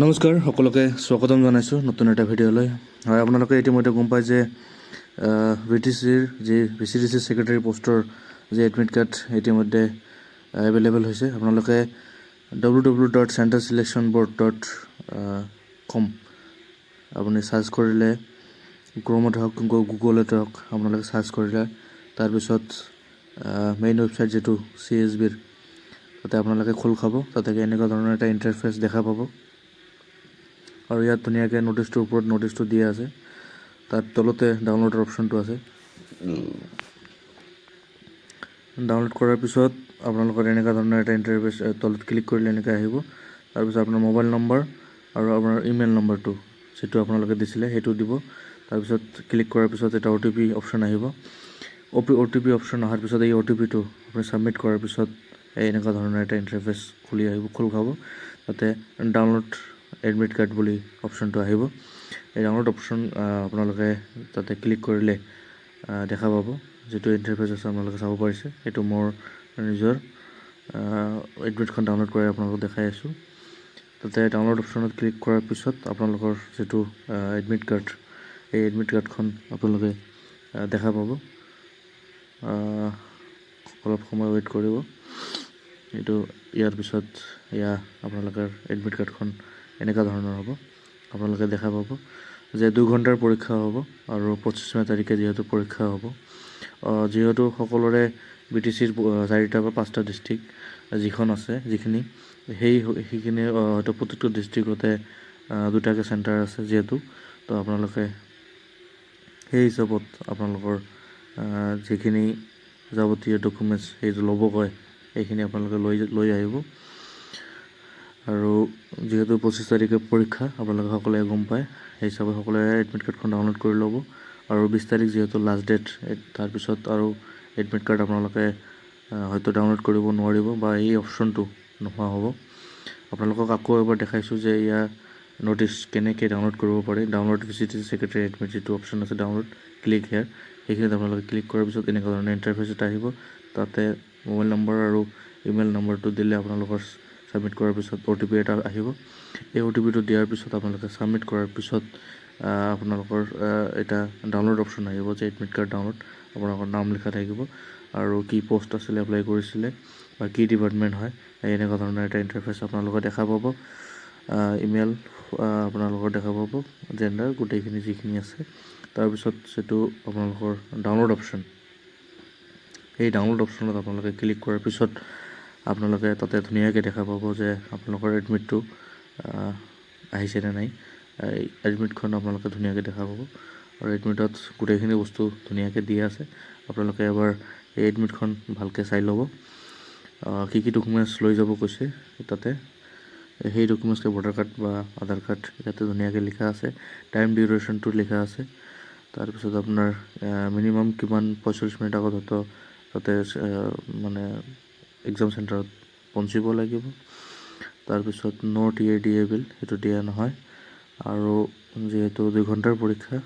নমস্কাৰ সকলোকে স্বাগতম জনাইছোঁ নতুন এটা ভিডিঅ'লৈ হয়, আপোনালোকে ইতিমধ্যে গম পায় যে ভি টি চিৰ যি V C D C secretary পষ্টৰ যি এডমিট কাৰ্ড ইতিমধ্যে এভেইলেবল হৈছে, আপোনালোকে W W dot central selection board dot com আপুনি চাৰ্চ কৰিলে ক্ৰমত হওক গুগলতে হওক, আপোনালোকে চাৰ্চ কৰিলে। তাৰপিছত মেইন ৱেবছাইট যিটো চি এছ বিৰ তাতে আপোনালোকে খোল খাব, তাতে এনেকুৱা ধৰণৰ এটা ইণ্টাৰফেচ দেখা পাব। আৰু ইয়াত ধুনীয়াকৈ ন'টিচটোৰ ওপৰত ন'টিচটো দিয়া আছে। তাত তলতে ডাউনলোডৰ অপশ্যনটো আছে। ডাউনলোড কৰাৰ পিছত আপোনালোকৰ এনেকুৱা ধৰণৰ এটা ইণ্টাৰফেচ তলত ক্লিক কৰিলে এনেকৈ আহিব। তাৰপিছত আপোনাৰ মোবাইল নম্বৰ আৰু আপোনাৰ ইমেইল নম্বৰটো যিটো আপোনালোকে দিছিলে, সেইটো দিব। তাৰপিছত ক্লিক কৰাৰ পিছত এটা অ' টি পি অপশ্যন আহিব। O' P O' T P option অহাৰ পিছত এই অ' টি পিটো আপুনি ছাবমিট কৰাৰ পিছত এনেকুৱা ধৰণৰ এটা ইণ্টাৰফেচ খুলি আহিব, খোল খাব। তাতে ডাউনলোড এডমিট কাৰ্ড বুলি অপশ্যনটো আহিব। এই ডাউনলোড অপশ্যন আপোনালোকে তাতে ক্লিক কৰিলে দেখা পাব। যিটো ইণ্টাৰফেচ আছে আপোনালোকে চাব পাৰিছে। এইটো মোৰ নিজৰ এডমিটখন ডাউনলোড কৰি আপোনালোকক দেখাই আছোঁ। তাতে ডাউনলোড অপশ্যনত ক্লিক কৰাৰ পিছত আপোনালোকৰ যিটো এডমিট কাৰ্ড এই এডমিট কাৰ্ডখন আপোনালোকে দেখা পাব। অলপ সময় ৱেইট কৰিব। এইটো ইয়াৰ পিছত এয়া আপোনালোকৰ এডমিট কাৰ্ডখন এনেকুৱা ধৰণৰ হ'ব। আপোনালোকে দেখা পাব যে দুঘণ্টাৰ পৰীক্ষা হ'ব আৰু পঁচিছ মে তাৰিখে যিহেতু পৰীক্ষা হ'ব। যিহেতু সকলোৰে বি টি চিৰ চাৰিটা বা পাঁচটা ডিষ্ট্ৰিক্ট যিখন আছে, যিখিনি, সেই, সেইখিনি হয়তো প্ৰত্যেকটো ডিষ্ট্ৰিক্টতে দুটাকৈ চেণ্টাৰ আছে যিহেতু। তো আপোনালোকে সেই হিচাপত আপোনালোকৰ যিখিনি যাৱতীয় ডকুমেণ্টছ সেইটো ল'ব কয়, সেইখিনি আপোনালোকে লৈ লৈ আহিব। আৰু যিহেতু পঁচিছ তাৰিখে পৰীক্ষা, আপোনালোকে সকলোৱে গম পায়, সেই হিচাপে সকলোৱে এডমিট কাৰ্ডখন ডাউনলোড কৰি ল'ব। আৰু বিছ তাৰিখ যিহেতু লাষ্ট ডেট তাৰপিছত আৰু এডমিট কাৰ্ড আপোনালোকে হয়তো ডাউনলোড কৰিব নোৱাৰিব বা এই অপশ্যনটো নোহোৱা হ'ব। আপোনালোকক আকৌ এবাৰ দেখাইছোঁ যে ইয়াৰ ন'টিচ কেনেকৈ ডাউনলোড কৰিব পাৰি। Download V C T secretary admit যিটো অপশ্যন আছে ডাউনলোড ক্লিক হেয়াৰ সেইখিনিত আপোনালোকে ক্লিক কৰাৰ পিছত এনেকুৱা ধৰণৰ ইণ্টাৰফেচ এটা আহিব। তাতে মোবাইল নম্বৰ আৰু ইমেইল নম্বৰটো দিলে আপোনালোকৰ ছাবমিট কৰাৰ পিছত অ' টি পি এটা আহিব। এই অ' টি পিটো দিয়াৰ পিছত আপোনালোকে ছাবমিট কৰাৰ পিছত আপোনালোকৰ এটা ডাউনলোড অপশ্যন আহিব, যে এডমিট কাৰ্ড ডাউনলোড আপোনালোকৰ নাম লিখা থাকিব আৰু কি পষ্ট আছিলে এপ্লাই কৰিছিলে বা কি ডিপাৰ্টমেণ্ট হয়, এই এনেকুৱা ধৰণৰ এটা ইণ্টাৰফেচ আপোনালোকে দেখা পাব। ইমেইল আপোনালোকৰ দেখা পাব জেণ্ডাৰ গোটেইখিনি যিখিনি আছে। তাৰপিছত যিটো আপোনালোকৰ ডাউনলোড অপশ্যন সেই ডাউনলোড অপশ্যনত আপোনালোকে ক্লিক কৰাৰ পিছত আপোনালোকে তাতে ধুনীয়াকৈ দেখা পাব যে আপোনালোকৰ এডমিটটো আহ, আহিছে নে নাই। এডমিটখন আপোনালোকে ধুনীয়াকৈ দেখা পাব। আৰু এডমিটত গোটেইখিনি বস্তু ধুনীয়াকৈ দিয়া আছে। আপোনালোকে এবাৰ এই এডমিটখন ভালকৈ চাই ল'ব। কি কি ডকুমেণ্টছ লৈ যাব কৈছে তাতে। সেই ডকুমেণ্টছ ভোটাৰ কাৰ্ড বা আধাৰ কাৰ্ড ইয়াতে ধুনীয়াকৈ লিখা আছে। টাইম ডিউৰেশ্যনটো লিখা আছে। তাৰপিছত আপোনাৰ মিনিমাম কিমান পঁয়চল্লিছ মিনিট আগত হয়তো তাতে মানে এক্সাম চেণ্টাৰত পঞ্চিব লাগিব। তাৰপিছত north T A D A বিল সেইটো দিয়া নহয়। আৰু যিহেতু দুই ঘণ্টাৰ পৰীক্ষা